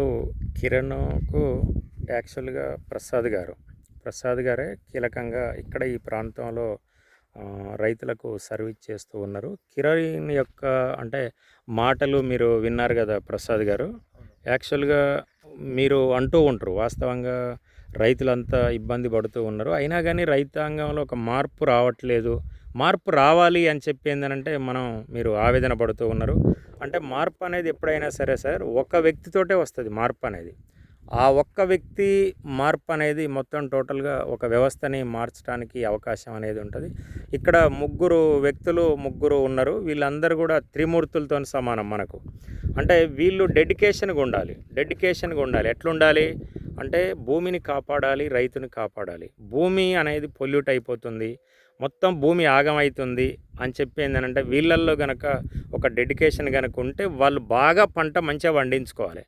అప్పుడు కిరణ్కు యాక్చువల్గా ప్రసాద్ గారు. ప్రసాద్ గారే కీలకంగా ఇక్కడ ఈ ప్రాంతంలో రైతులకు సర్వీస్ చేస్తూ ఉన్నారు. కిరణ్ యొక్క అంటే మాటలు మీరు విన్నారు కదా ప్రసాద్ గారు. యాక్చువల్గా మీరు అంటూ ఉంటారు వాస్తవంగా రైతులంతా ఇబ్బంది పడుతూ ఉన్నారు. అయినా కానీ రైతాంగంలో ఒక మార్పు రావట్లేదు. మార్పు రావాలి అని చెప్పి ఏంటంటే మనం మీరు ఆవేదన పడుతూ ఉన్నారు. అంటే మార్పు అనేది ఎప్పుడైనా సరే సార్ ఒక వ్యక్తితోటే వస్తుంది మార్పు అనేది. ఆ ఒక్క వ్యక్తి మార్పు అనేది మొత్తం టోటల్గా ఒక వ్యవస్థని మార్చడానికి అవకాశం అనేది ఉంటుంది. ఇక్కడ ముగ్గురు వ్యక్తులు ముగ్గురు ఉన్నారు. వీళ్ళందరూ కూడా త్రిమూర్తులతో సమానం మనకు. అంటే వీళ్ళు డెడికేషన్గా ఉండాలి. డెడికేషన్గా ఉండాలి. ఎట్లుండాలి? అంటే భూమిని కాపాడాలి రైతుని కాపాడాలి. భూమి అనేది పొల్యూట్ అయిపోతుంది. మొత్తం భూమి ఆగమవుతుంది అని చెప్పి ఏంటంటే వీళ్ళల్లో కనుక ఒక డెడికేషన్ కనుక ఉంటే వాళ్ళు బాగా పంట మంచిగా పండించుకోవాలి.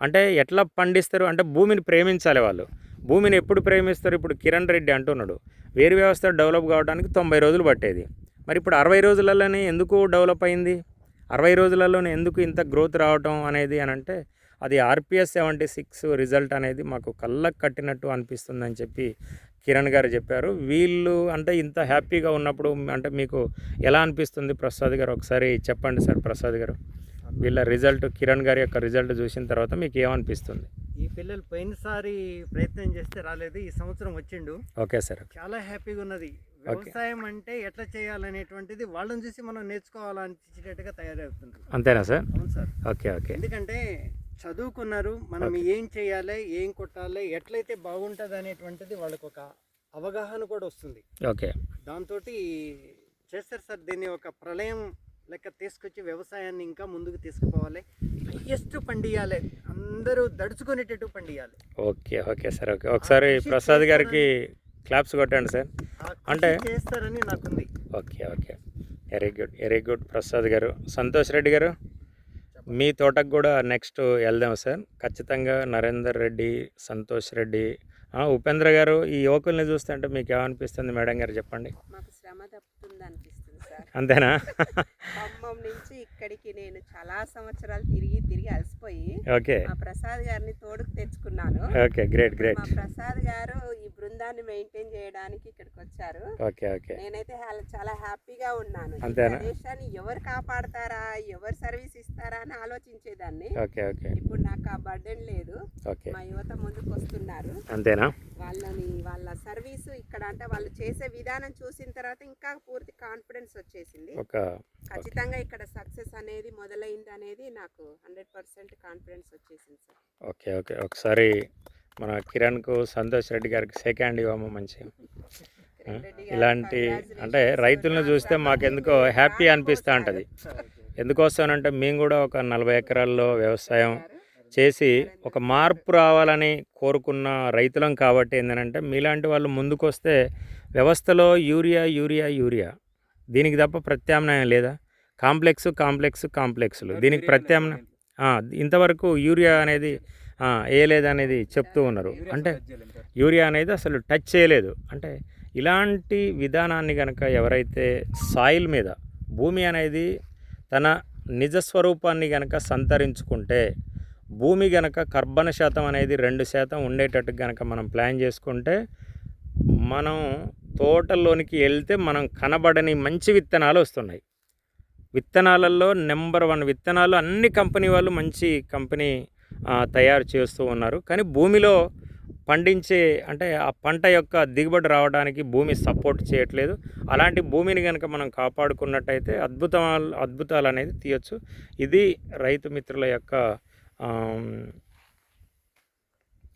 అంటే ఎట్లా పండిస్తారు? అంటే భూమిని ప్రేమించాలి వాళ్ళు. భూమిని ఎప్పుడు ప్రేమిస్తారు? ఇప్పుడు కిరణ్ రెడ్డి అంటున్నాడు. వేరు వ్యవస్థ డెవలప్ కావడానికి తొంభై రోజులు పట్టేది. మరి ఇప్పుడు అరవై రోజులలోనే ఎందుకు డెవలప్ అయింది? అరవై రోజులలోనే ఎందుకు ఇంత గ్రోత్ రావటం అనేది అని అంటే అది ఆర్పిఎస్ సెవెంటీ సిక్స్ రిజల్ట్ అనేది మాకు కళ్ళకు కట్టినట్టు అనిపిస్తుందని చెప్పి కిరణ్ గారు చెప్పారు. వీళ్ళు అంటే ఇంత హ్యాపీగా ఉన్నప్పుడు అంటే మీకు ఎలా అనిపిస్తుంది ప్రసాద్ గారు? ఒకసారి చెప్పండి సార్ ప్రసాద్ గారు. వీళ్ళ రిజల్ట్ కిరణ్ గారి యొక్క రిజల్ట్ చూసిన తర్వాత మీకు ఏమనిపిస్తుంది? ఈ పిల్లలు పోయినసారి ప్రయత్నం చేస్తే రాలేదు. ఈ సంవత్సరం వచ్చిండు. ఓకే సార్ చాలా హ్యాపీగా ఉన్నది. వ్యవసాయం అంటే ఎట్లా చేయాలనేటువంటిది వాళ్ళని చూసి మనం నేర్చుకోవాలనిపించేటట్టుగా తయారవుతుంది అంతేనా సార్? అవును సార్. Okay okay. ఎందుకంటే చదువుకున్నారు మనం ఏం చేయాలి ఏం కొట్టాలి ఎట్లయితే బాగుంటుంది అనేటువంటిది వాళ్ళకు ఒక అవగాహన కూడా వస్తుంది. ఓకే. దాంతో చేస్తారు సార్ దీన్ని ఒక ప్రళయం లెక్క తీసుకొచ్చి వ్యవసాయాన్ని ఇంకా ముందుకు తీసుకుపోవాలి. హయ్యెస్ట్ పండియాలి అందరూ దడుచుకునేటట్టు పండియాలి. Okay okay sir okay. ఒకసారి ప్రసాద్ గారికి క్లాప్స్ కొట్టండి సార్. అంటే- చేస్తారని నాకుంది. Okay okay. Very good very good Prasad గారు సంతోష్ రెడ్డి గారు మీ తోటకు కూడా నెక్స్ట్ వెళ్దాం సార్. ఖచ్చితంగా నరేందర్ రెడ్డి సంతోష్ రెడ్డి. ఉపేంద్ర గారు ఈ యువకుల్ని చూస్తుంటే మీకు ఏమనిపిస్తుంది మేడం గారు చెప్పండి? మాకు శ్రమ తప్పుతుంది అనిపిస్తుంది సార్. అంతేనా? ఖమ్మం నుంచి ఇక్కడికి నేను చాలా సంవత్సరాలు తిరిగి తిరిగి అలసిపోయి ఓకే. మా ప్రసాద్ గారిని తోడుకు తెచ్చుకున్నాను. Okay great great. మా ప్రసాద్ గారు ఈ బృందాన్ని మెయింటైన్ చేయడానికి ఇక్కడికి వచ్చారు ఓకే ఓకే. నేనైతే చాలా హ్యాపీగా ఉన్నాను. అంతేనా? ప్రదేశాన్ని ఎవరు కాపాడతారా ఎవరు సర్వీస్ ఇస్తారా అని ఆలోచించేదాన్ని. Okay okay. ఇప్పుడు నాకు ఆ బర్డెన్ లేదు. ఓకే. మా యువత ముందుకు వస్తున్నారు అంతేనా? వాళ్ళని వాళ్ళ సర్వీసు ఇక్కడ అంటే వాళ్ళు చేసే విధానం చూసిన తర్వాత ఇంకా పూర్తి కాన్ఫిడెన్స్ వచ్చేసింది. ఖచ్చితంగా ఇక్కడ సక్సెస్ అనేది మొదలైంది అనేది నాకు హండ్రెడ్ పర్సెంట్ కాన్ఫిడెన్స్ వచ్చేసింది సార్. Okay okay. ఒకసారి మన కిరణ్కు సంతోష్ రెడ్డి గారికి సెకండ్ ఇవ్వము మంచి ఇలాంటి. అంటే రైతులను చూస్తే మాకెందుకో హ్యాపీ అనిపిస్తూ ఉంటుంది. ఎందుకోసమనంటే మేము కూడా ఒక నలభై ఎకరాల్లో వ్యవసాయం చేసి ఒక మార్పు రావాలని కోరుకున్న రైతులం కాబట్టి ఏంటంటే మీలాంటి వాళ్ళు ముందుకు వస్తే వ్యవస్థలో యూరియా యూరియా యూరియా. దీనికి తప్ప ప్రత్యామ్నాయం లేదా? కాంప్లెక్స్ కాంప్లెక్స్ కాంప్లెక్స్లు. దీనికి ప్రత్యామ్నాయం ఆ, ఇంతవరకు యూరియా అనేది ఆ, వేయలేదనేది చెప్తూ ఉన్నారు. అంటే యూరియా అనేది అసలు టచ్ చేయలేదు. అంటే ఇలాంటి విధానాన్ని కనుక ఎవరైతే సాయిల్ మీద భూమి అనేది తన నిజ స్వరూపాన్ని గనక సంతరించుకుంటే భూమి గనక కర్బన శాతం అనేది రెండు శాతం ఉండేటట్టు గనక మనం ప్లాన్ చేసుకుంటే మనం తోటల్లోనికి వెళ్తే మనం కనబడని మంచి విత్తనాలు వస్తున్నాయి. విత్తనాలలో నెంబర్ వన్ విత్తనాలు అన్ని కంపెనీ వాళ్ళు మంచి కంపెనీ తయారు చేస్తూ ఉన్నారు. కానీ భూమిలో పండించే అంటే ఆ పంట యొక్క దిగుబడి రావడానికి భూమి సపోర్ట్ చేయట్లేదు. అలాంటి భూమిని కనుక మనం కాపాడుకున్నట్టయితే అద్భుతాలు అద్భుతాలు అనేది తీయచ్చు. ఇది రైతు మిత్రుల యొక్క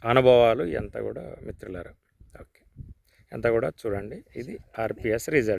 అనుభవాలు. ఎంత కూడా మిత్రులారా. ఓకే. ఎంత కూడా చూడండి. ఇది ఆర్పిఎస్ రిజల్ట్.